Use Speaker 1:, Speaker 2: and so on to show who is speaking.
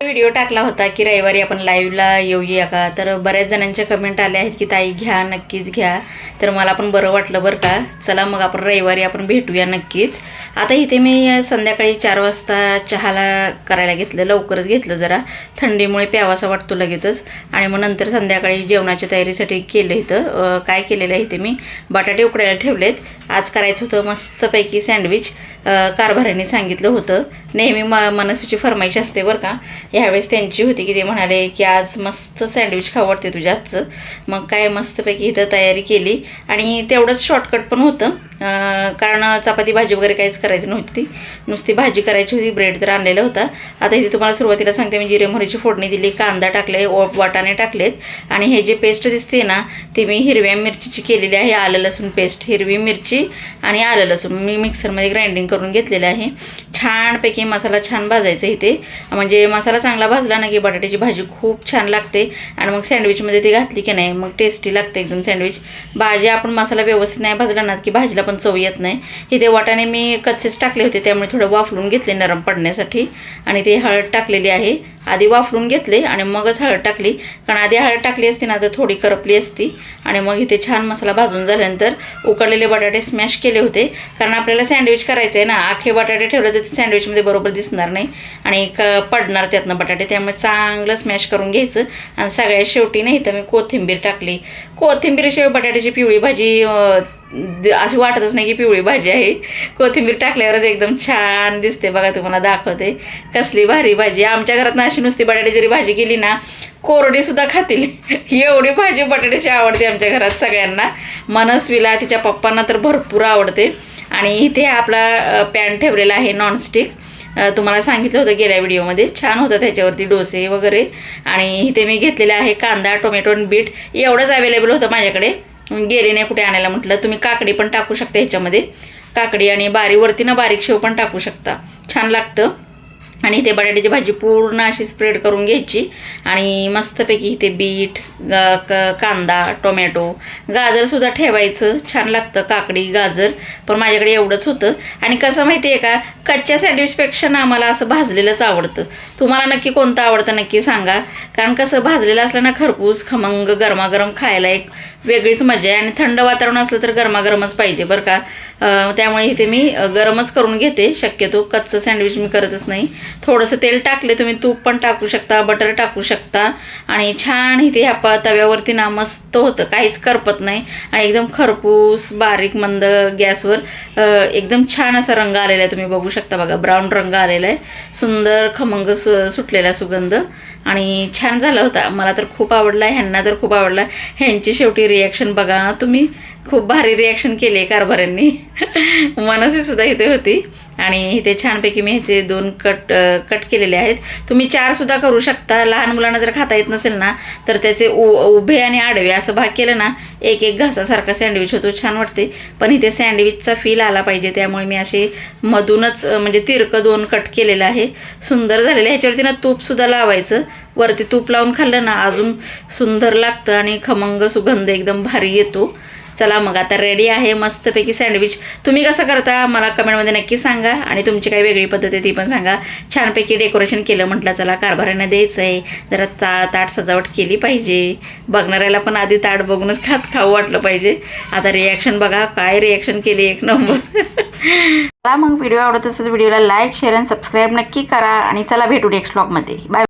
Speaker 1: Video टाकला होता की रविवारी आपण लाईव्हला येऊया का? तर बऱ्याच जणांच्या कमेंट आल्या आहेत की ताई घ्या नक्कीच घ्या. तर मला पण बरं वाटलं बरं का. चला मग आपण रविवारी आपण भेटूया नक्कीच. आता इथे मी संध्याकाळी चार वाजता चहाला करायला घेतलं लवकरच घेतलं जरा. थंडीमुळे प्यावासा वाटतो लगेचच. आणि मग नंतर संध्याकाळी जेवणाच्या तयारीसाठी केलं इथं. काय केलेलं आहे इथे मी? बटाटे उकडायला ठेवलेत. आज करायचं होतं मस्तपैकी सँडविच कारभाराने सांगितलं होतं. नेहमी म मनस्वीची फरमाईश असते बरं का. ह्यावेळेस त्यांची होती की ते म्हणाले की आज मस्त सँडविच खाऊ वाटते तुझ्या हातचं. मग काय मस्तपैकी इथं तयारी केली. आणि तेवढंच शॉर्टकट पण होतं. कारण चपाती भाजी वगैरे काहीच करायची नव्हती. नुसती भाजी करायची होती ब्रेड तर आणलेला होता. आता इथे तुम्हाला सुरुवातीला सांगते मी जिरे मोहरीची फोडणी दिली कांदा टाकले ओप वाटाणे टाकलेत. आणि हे जे पेस्ट दिसते ना ती मी हिरव्या मिरचीची केलेली आहे आलं लसूण पेस्ट. हिरवी मिरची आणि आलं लसूण. मी मिक्सरमध्ये ग्राइंडिंग करून घेतलेलं आहे. छानपैकी मसाला छान भाजायचा इथे. म्हणजे मसाला चांगला भाजला ना की बटाट्याची भाजी खूप छान लागते. आणि मग सँडविचमध्ये ती घातली की नाही मग टेस्टी लागते एकदम सँडविच. भाजी आपण मसाला व्यवस्थित नाही भाजला ना की भाजीला पण चव येत नाही. इथे वाटाणे मी कच्चेच टाकले होते त्यामुळे थोडं वाफलून घेतले नरम पडण्यासाठी. आणि ते हळद टाकलेली आहे. आधी वाफलून घेतले आणि मगच हळद टाकली. कारण आधी हळद टाकली असती ना तर थोडी करपली असती. आणि मग इथे छान मसाला भाजून झाल्यानंतर उकडलेले बटाटे स्मॅश केले होते. कारण आपल्याला सँडविच करायचं आहे ना आखे बटाटे ठेवले तर ते सँडविचमध्ये बरोबर दिसणार नाही. आणि क पडणार त्यातनं बटाटे त्यामुळे चांगलं स्मॅश करून घ्यायचं. आणि सगळ्या शेवटी नाही तर मी कोथिंबीर टाकली. कोथिंबीरशिवाय बटाट्याची पिवळी भाजी अशी वाटतच नाही की पिवळी भाजी आहे. कोथिंबीर टाकल्यावरच एकदम छान दिसते बघा तुम्हाला दाखवते. कसली भारी भाजी. आमच्या घरात ना अशी नुसती बटाटे जरी भाजी केली ना कोरडीसुद्धा खातील. एवढी भाजी बटाट्याची आवडते आमच्या घरात सगळ्यांना. मनस्वीला तिच्या पप्पांना तर भरपूर आवडते. आणि इथे आपला पॅन ठेवलेला आहे नॉनस्टिक तुम्हाला सांगितलं होतं गेल्या व्हिडिओमध्ये. छान होतं त्याच्यावरती डोसे वगैरे. आणि इथे मी घेतलेलं आहे कांदा टोमॅटो आणि बीट. एवढंच अवेलेबल होतं माझ्याकडे. गेले नाही कुठे आणायला म्हटलं तुम्ही काकडी पण टाकू शकता ह्याच्यामध्ये. काकडी आणि बारीवरती ना बारीक शेव पण टाकू शकता. छान लागतं. आणि इथे बटाट्याची भाजी पूर्ण अशी स्प्रेड करून घ्यायची. आणि मस्तपैकी इथे बीट ग- क- कांदा टोमॅटो गाजरसुद्धा ठेवायचं. छान लागतं काकडी गाजर. पण माझ्याकडे एवढंच होतं. आणि कसं माहिती आहे का? कच्च्या सँडविचपेक्षा ना आम्हाला असं भाजलेलंच आवडतं. तुम्हाला नक्की कोणतं आवडतं नक्की सांगा. कारण कसं भाजलेलं असलं ना खरपूस खमंग गरमागरम खायला एक वेगळीच मजा आहे. आणि थंड वातावरण असलं तर गरमागरमच पाहिजे बरं का. त्यामुळे इथे मी गरमच करून घेते. शक्यतो कच्चं सँडविच मी करतच नाही. थोडंसं तेल टाकले तुम्ही तूप पण टाकू शकता बटर टाकू शकता. आणि छान इथे ह्या तव्यावरती ना मस्त होतं काहीच करपत नाही. आणि एकदम खरपूस बारीक मंद गॅसवर एकदम छान असा रंग आलेला आहे तुम्ही बघू शकता बघा. ब्राऊन रंग आलेला आहे. सुंदर खमंग सु सुटलेला सुगंध. आणि छान झाला होता. मला तर खूप आवडला ह्यांना तर खूप आवडला. ह्यांची शेवटी रिॲक्शन बघा तुम्ही खूप भारी रिॲक्शन केली आहे कारभाऱ्यांनी. मनसेसुद्धा इथे होती. आणि इथे छानपैकी मी ह्याचे दोन कट कट केलेले आहेत. तुम्ही चार सुद्धा करू शकता. लहान मुलांना जर खाता येत नसेल ना तर त्याचे उ उभे आणि आडवे असं भाग केलं ना एक एक घासासारखा सँडविच होतो. छान वाटते. पण इथे सँडविचचा फील आला पाहिजे. त्यामुळे मी असे मधूनच म्हणजे तिरकं दोन कट केलेलं आहे. सुंदर झालेलं. ह्याच्यावरती ना तूपसुद्धा लावायचं. वरती तूप लावून खाल्लं ना अजून सुंदर लागतं आणि खमंग सुगंध एकदम भारी येतो. चला मग आता रेडी आहे मस्तपैकी सँडविच तुम्ही कसं करता मला कमेंटमध्ये नक्की सांगा आणि तुमची काही वेगळी पद्धत आहे ती पण सांगा. छानपैकी डेकोरेशन केलं म्हटलं चला कारभाऱ्यांना द्यायचं आहे जरा ता ताट सजावट केली पाहिजे. बघणाऱ्याला पण आधी ताट बघूनच खात खाऊ वाटलं पाहिजे. आता रिॲक्शन बघा काय रिॲक्शन केली एक नंबर मला मग व्हिडिओ आवडत असेल व्हिडिओला लाईक शेअर आणि सबस्क्राईब नक्की करा. आणि चला भेटू नेक्स्ट ब्लॉगमध्ये बाय